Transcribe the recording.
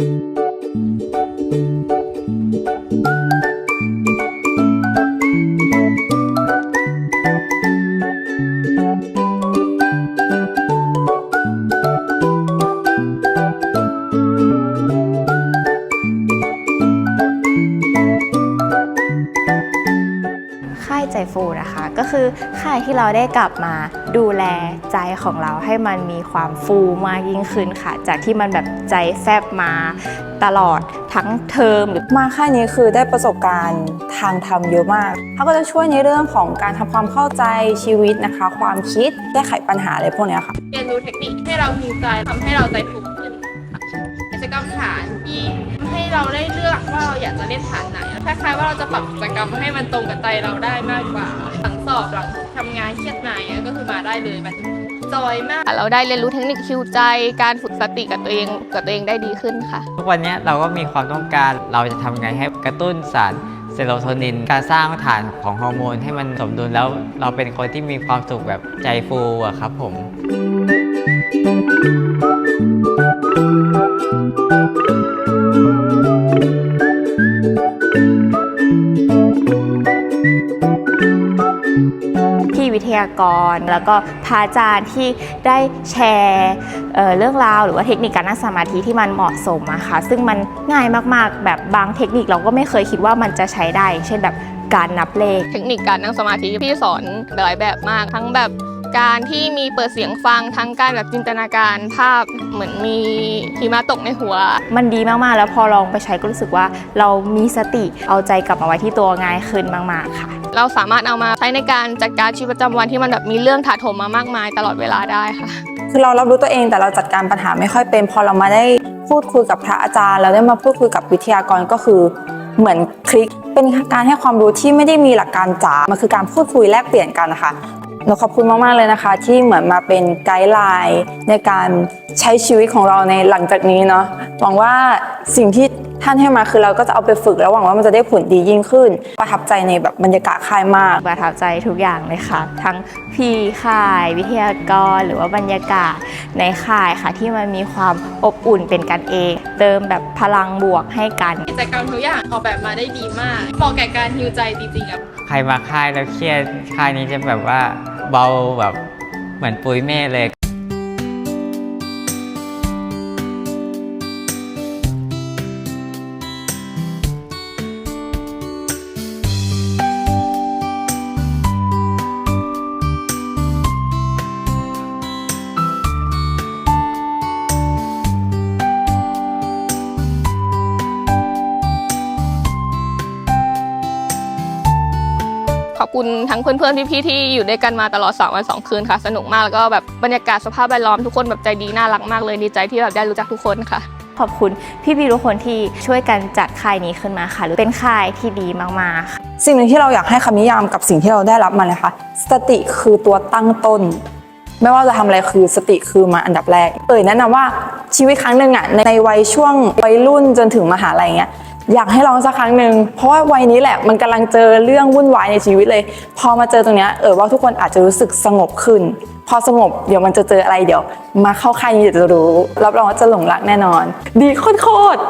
うん。 ฟูนะคะ ก็คือค่ายที่เราได้กลับมาดูแลใจของเราให้มันมีความฟูมากยิ่งขึ้นค่ะ จากที่มันแบบใจแฟบมาตลอดทั้งเทอมหรือมาค่ายนี้คือได้ประสบการณ์ทางธรรมเยอะมากเขาก็จะช่วยในเรื่องของการทำความเข้าใจชีวิตนะคะ ความคิดแก้ไขปัญหาอะไรพวกนี้ค่ะเรียนรู้เทคนิคให้เรามีใจทำให้เราใจฟู ฐานที่ให้เราได้เลือกว่าเราอยากจะเล่นฐานไหนคล้ายๆว่าเราจะปรับกิจกรรมให้มันตรงกับใจเราได้มากกว่า หลังสอบหลังทำงานเครียดไหนก็คือมาได้เลยแบบจอยมาก เราได้เรียนรู้เทคนิคคิวใจ การฝึกสติกับตัวเองกับตัวเองได้ดีขึ้นค่ะ ทุกวันนี้เราก็มีความต้องการเราจะทำไงให้กระตุ้นสารเซโรโทนิน การสร้างฐานของฮอร์โมน ให้มันสมดุลแล้วเราเป็นคนที่มีความสุขแบบใจฟูอะครับผม ยากร แล้วก็พระอาจารย์ที่ได้แชร์เเรื่องราวหรือว่าเทคนิคการนั่งสมาธิที่มันเหมาะสมอะค่ะซึ่งมันง่ายมากๆ แบบบางเทคนิคเราก็ไม่เคยคิดว่ามันจะใช้ได้ เช่นแบบการนับเลข เทคนิคการนั่งสมาธิพี่สอนหลายแบบมากทั้งแบบ การที่มีเปิดเสียงฟังทั้งการแบบจินตนาการภาพเหมือนมีหิมะตกในหัว มันดีมากๆ แล้วพอลองไปใช้ก็รู้สึกว่า เรามีสติเอาใจกลับมาไว้ที่ตัวง่ายขึ้นมาก ๆ ค่ะ เราสามารถเอามาใช้ในการจัดการชีวิตประจำวันที่มันแบบมีเรื่องถาโถมมามากมายตลอดเวลาได้ค่ะ คือเรารับรู้ตัวเองแต่เราจัดการปัญหาไม่ค่อยเป็น พอเรามาได้พูดคุยกับพระอาจารย์แล้วได้มาพูดคุยกับวิทยากรก็คือเหมือนคลิกเป็นการให้ความรู้ที่ไม่ได้มีหลักการจ๋า มันคือการพูดคุยแลกเปลี่ยนกันนะคะ หนูขอบคุณมาก ๆ เลยนะคะ ที่เหมือนมาเป็นไกด์ไลน์ในการใช้ชีวิตของเราในหลังจากนี้เนาะหวังว่าสิ่งที่ท่านให้มาคือเราก็จะเอาไปฝึกแล้วหวังว่ามันจะได้ผลดียิ่งขึ้น ประทับใจในแบบบรรยากาศค่ายมาก ประทับใจทุกอย่างเลยค่ะ ทั้งพี่ค่ายวิทยากรหรือว่าบรรยากาศในค่ายค่ะ ที่มันมีความอบอุ่นเป็นกันเอง เติมแบบพลังบวกให้กัน กิจกรรมทุกอย่างออกแบบมาได้ดีมากเหมาะแก่การฮิวใจจริงๆอะใครมาค่ายแล้วเครียดค่ายนี้จะแบบว่า เบาแบบเหมือนปุยเม่เลย คุณทั้งเพื่อนๆพี่ๆที่อยู่ด้วยกันมาตลอด2วัน2คืนค่ะ สนุกมากแล้วก็แบบบรรยากาศสภาพแวดล้อมทุกคนแบบใจดีน่ารักมากเลยดีใจที่แบบได้รู้จักทุกคนค่ะ ขอบคุณพี่ๆทุกคนที่ช่วยกันจัดค่ายนี้ขึ้นมาค่ะ หรือเป็นค่ายที่ดีมากๆค่ะ สิ่งหนึ่งที่เราอยากให้คำนิยามกับสิ่งที่เราได้รับมาเลยค่ะ สติคือตัวตั้งต้น ไม่ว่าจะทำอะไรคือสติคือมาอันดับแรก เอ่ยแนะนำว่าชีวิตครั้งหนึ่งอะในวัยช่วงวัยรุ่นจนถึงมหาลัยเงี้ย อยากให้ลองสักครั้งหนึ่งเพราะว่าวัยนี้แหละมันกำลังเจอเรื่องวุ่นวายในชีวิตเลย พอมาเจอตรงนี้เออว่าทุกคนอาจจะรู้สึกสงบขึ้น พอสงบเดี๋ยวมันจะเจออะไรเดี๋ยว มาเข้าค่ายนี้เดี๋ยวจะรู้รับรองว่าจะหลงรักแน่นอน ดีโคตร